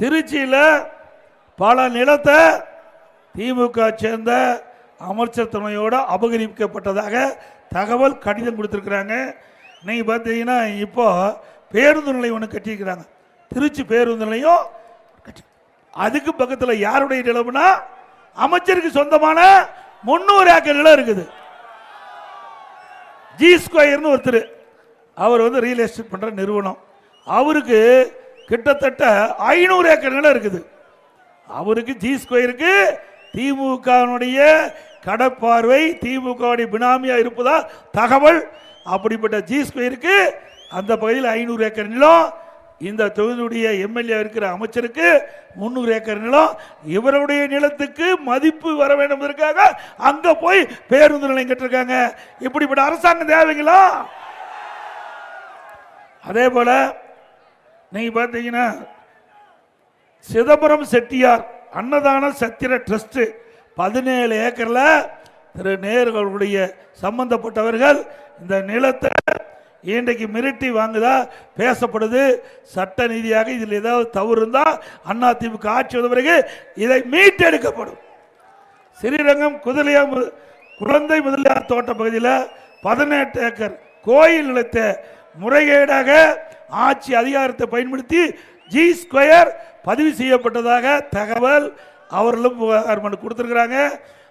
திருச்சியில் பல நிலத்தை திமுக சேர்ந்த அமைச்சர் துணையோடு அபகரிக்கப்பட்டதாக தகவல் கடிதம் கொடுத்துருக்குறாங்க. நீங்கள் பார்த்தீங்கன்னா இப்போ பேருந்து நிலையம் ஒன்று கட்டியிருக்கிறாங்க. திருச்சி பேருந்து நிலையம் கட்டி அதுக்கு பக்கத்தில் யாருடைய நிலம்னா அமைச்சருக்கு சொந்தமான முந்நூறு ஏக்கர் நிலம் இருக்குது. ஜி ஸ்கொயர்னு ஒருத்தர். அவர் வந்து ரியல் எஸ்டேட் பண்ணுற நிறுவனம். அவருக்கு கிட்டத்தட்ட ஐநூறு ஏக்கர் நிலம் இருக்குது. அவருக்கு ஜி ஸ்கொயருக்கு திமுகனுடைய கடப்பார்வை திமுகவுடைய பினாமியா இருப்பதா தகவல். அப்படிப்பட்ட ஜி ஸ்கொயருக்கு அந்த பகுதியில் ஐநூறு ஏக்கர் நிலம். இந்த தொகுதியுடைய எம்எல்ஏ இருக்கிற அமைச்சருக்கு முந்நூறு ஏக்கர் நிலம். இவருடைய நிலத்துக்கு மதிப்பு வர வேண்டும் இருக்காங்க அங்க போய் பேருந்து நிலையம் கட்டிருக்காங்க. இப்படிப்பட்ட அரசாங்கம் தேவைங்களா? அதே போல நீங்க பார்த்தீங்கன்னா சிதம்பரம் செட்டியார் அன்னதான சத்திர ட்ரஸ்ட் பதினேழு ஏக்கர்ல திரு நேர்களுடைய சம்பந்தப்பட்டவர்கள் இந்த நிலத்தை இன்றைக்கு மிரட்டி வாங்குதா பேசப்படுது. சட்ட நீதியாக இதில் ஏதாவது தவறு இருந்தால் அண்ணா திமுக ஆட்சி வந்த பிறகு இதை மீட்டெடுக்கப்படும். ஸ்ரீரங்கம் குதிரையா குழந்தை முதலியார் தோட்ட பகுதியில் பதினெட்டு ஏக்கர் கோயில் நிலத்தை முறைகேடாக ஆட்சி அதிகாரத்தை பயன்படுத்தி ஜி ஸ்கொயர் பதிவு செய்யப்பட்டதாக தகவல் அவர்களும் புகார் மனு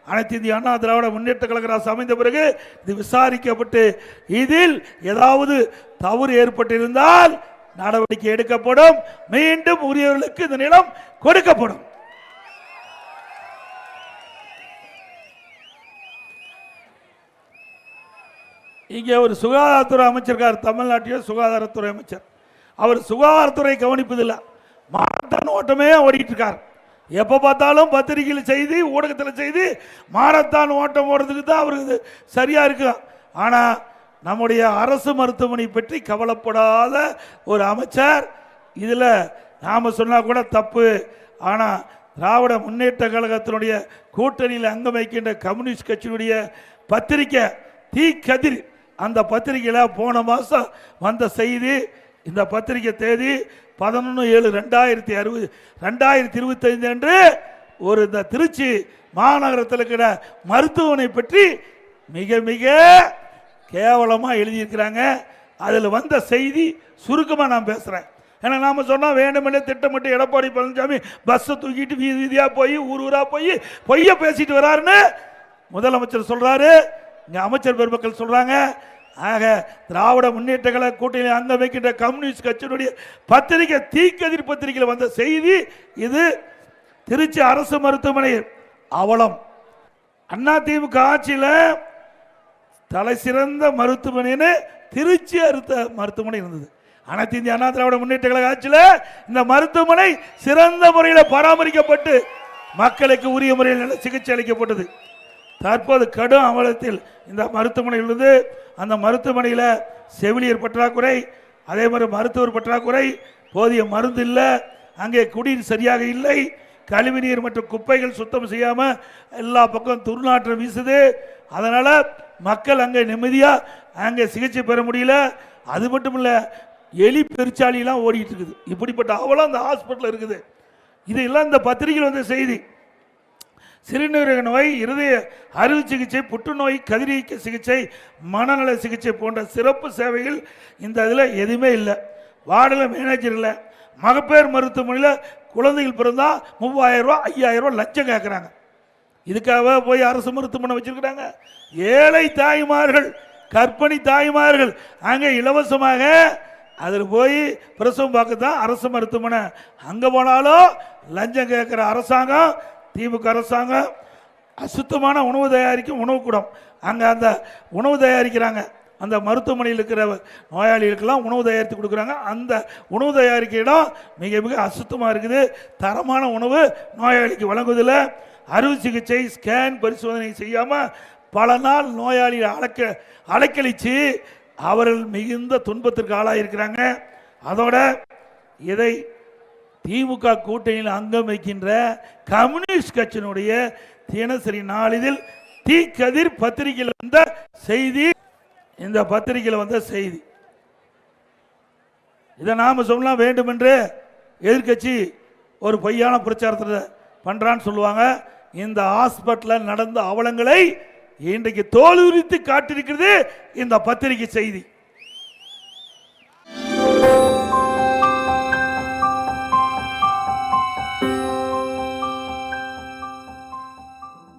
அனைத்து இந்திய அண்ணா திராவிட முன்னேற்ற கழக அரசு அமைந்த பிறகு இது விசாரிக்கப்பட்டு இதில் ஏதாவது தவறு ஏற்பட்டிருந்தால் நடவடிக்கை எடுக்கப்படும். மீண்டும் உரியவர்களுக்கு இந்த நிலம் கொடுக்கப்படும். இங்கே ஒரு சுகாதாரத்துறை அமைச்சர் இருக்கார் தமிழ்நாட்டில் சுகாதாரத்துறை அமைச்சர். அவர் சுகாதாரத்துறை கவனிப்பதில்லை. மாரத்தான் ஓட்டமே ஓடிட்டு இருக்கார் எப்போ பார்த்தாலும் பத்திரிகையில் செய்தி ஊடகத்தில் செய்தி மாரத்தான் ஓட்டம் ஓடுறதுக்கு தான் அவருக்கு இது இருக்கும் ஆனால் நம்முடைய அரசு மருத்துவமனை பற்றி கவலைப்படாத ஒரு அமைச்சர் இதில் நாம் சொன்னால் கூட தப்பு. ஆனால் திராவிட முன்னேற்ற கழகத்தினுடைய கூட்டணியில் அங்கம் வைக்கின்ற கம்யூனிஸ்ட் கட்சியினுடைய பத்திரிக்கை தீ கதிர் அந்த பத்திரிக்கையில் போன மாதம் வந்த செய்தி இந்த பத்திரிக்கை தேதி பதினொன்று ஏழு ரெண்டாயிரத்தி அறுபது ரெண்டாயிரத்தி இருபத்தைந்து அன்று ஒரு இந்த திருச்சி மாநகரத்தில் இருக்கிற மருத்துவமனை பற்றி மிக மிக கேவலமாக எழுதியிருக்கிறாங்க. அதில் வந்த செய்தி சுருக்கமாக நான் பேசுகிறேன் ஏன்னா நாம் சொன்னால் வேண்டுமென்றே திட்டமிட்டு எடப்பாடி பழனிசாமி பஸ்ஸை தூக்கிட்டு வீதி வீதியாக போய் ஊர் ஊராக போய் பொய்ய பேசிட்டு வராருன்னு முதலமைச்சர் சொல்கிறாரு இங்கே அமைச்சர் பெருமக்கள் சொல்கிறாங்க ஆக திராவிட முன்னேற்ற கழக கூட்டணி அங்க வைக்கின்ற கம்யூனிஸ்ட் கட்சியினுடைய பத்திரிகை தீக்கதிர் பத்திரிகையில் வந்த செய்தி இது திருச்சி அரசு மருத்துவமனை அவலம். அண்ணா திமுக ஆட்சியில் தலை சிறந்த மருத்துவமனைன்னு திருச்சி அறுத்த மருத்துவமனை இருந்தது. அனைத்து இந்திய அண்ணா திராவிட முன்னேற்ற கழக ஆட்சியில் இந்த மருத்துவமனை சிறந்த முறையில் பராமரிக்கப்பட்டு மக்களுக்கு உரிய முறையில் நல்ல சிகிச்சை அளிக்கப்பட்டது. தற்போது கடும் அவலத்தில் இந்த மருத்துவமனை உள்ளது அந்த மருத்துவமனையில் செவிலியர் பற்றாக்குறை அதே மாதிரி மருத்துவர் பற்றாக்குறை போதிய மருந்து இல்லை அங்கே குடிநீர் சரியாக இல்லை கழிவுநீர் மற்றும் குப்பைகள் சுத்தம் செய்யாமல் எல்லா பக்கம் துர்நாற்றம் வீசுது. அதனால் மக்கள் அங்கே நிம்மதியாக அங்கே சிகிச்சை பெற முடியல. அது மட்டும் இல்லை எலி பெருச்சாலிலாம் ஓடிட்டு இருக்குது. இப்படிப்பட்ட அவலம் அந்த ஹாஸ்பிட்டல் இருக்குது. இது எல்லாம் இந்த பத்திரிகையில் வந்த செய்தி. சிறுநீரக நோய் இருதய அறுவை சிகிச்சை புற்றுநோய் கதிரியக்க சிகிச்சை மனநல சிகிச்சை போன்ற சிறப்பு சேவைகள் இந்த இதில் எதுவுமே இல்லை. வார்டில் மேனேஜர் இல்லை. மகப்பேர் மருத்துவமனையில் குழந்தைகள் பிறந்தால் மூவாயிரம் ரூபா ஐயாயிரம் ரூபா லட்சம் கேட்குறாங்க இதுக்காக போய் அரசு மருத்துவமனை வச்சிருக்கிறாங்க. ஏழை தாய்மார்கள் கற்பனை தாய்மார்கள் அங்கே இலவசமாக அதில் போய் பிரசவம் பார்க்க தான் அரசு மருத்துவமனை. அங்கே போனாலும் லஞ்சம் கேட்குற அரசாங்கம் திமுக அரசாங்கம் அசுத்தமான உணவு தயாரிக்கும் உணவுக்கூடம் அங்கே அந்த உணவு தயாரிக்கிறாங்க. அந்த மருத்துவமனையில் இருக்கிற நோயாளிகளுக்கெல்லாம் உணவு தயாரித்து கொடுக்குறாங்க. அந்த உணவு தயாரிக்க இடம் மிக மிக அசுத்தமாக இருக்குது. தரமான உணவு நோயாளிக்கு வழங்குவதில் அறுவை சிகிச்சை ஸ்கேன் பரிசோதனை செய்யாமல் பல நாள் நோயாளியை அழைக்க அலைக்கழித்து அவர்கள் மிகுந்த துன்பத்திற்கு ஆளாயிருக்கிறாங்க. அதோட இதை திமுக கூட்டணியில் அங்கம் வைக்கின்ற கம்யூனிஸ்ட் கட்சியினுடைய தினசரி நாளிதழ் தீக்கதிர் பத்திரிகையில் வந்த செய்தி. இந்த பத்திரிகையில் வந்த செய்தி. இதை நாம சொல்லலாம் வேண்டுமென்று எதிர்க்கட்சி ஒரு பொய்யான பிரச்சாரத்தை பண்றான்னு சொல்லுவாங்க. இந்த ஹாஸ்பிட்டலில் நடந்த அவலங்களை இன்றைக்கு தோலுரித்து காட்டியிருக்கிறது இந்த பத்திரிகை செய்தி.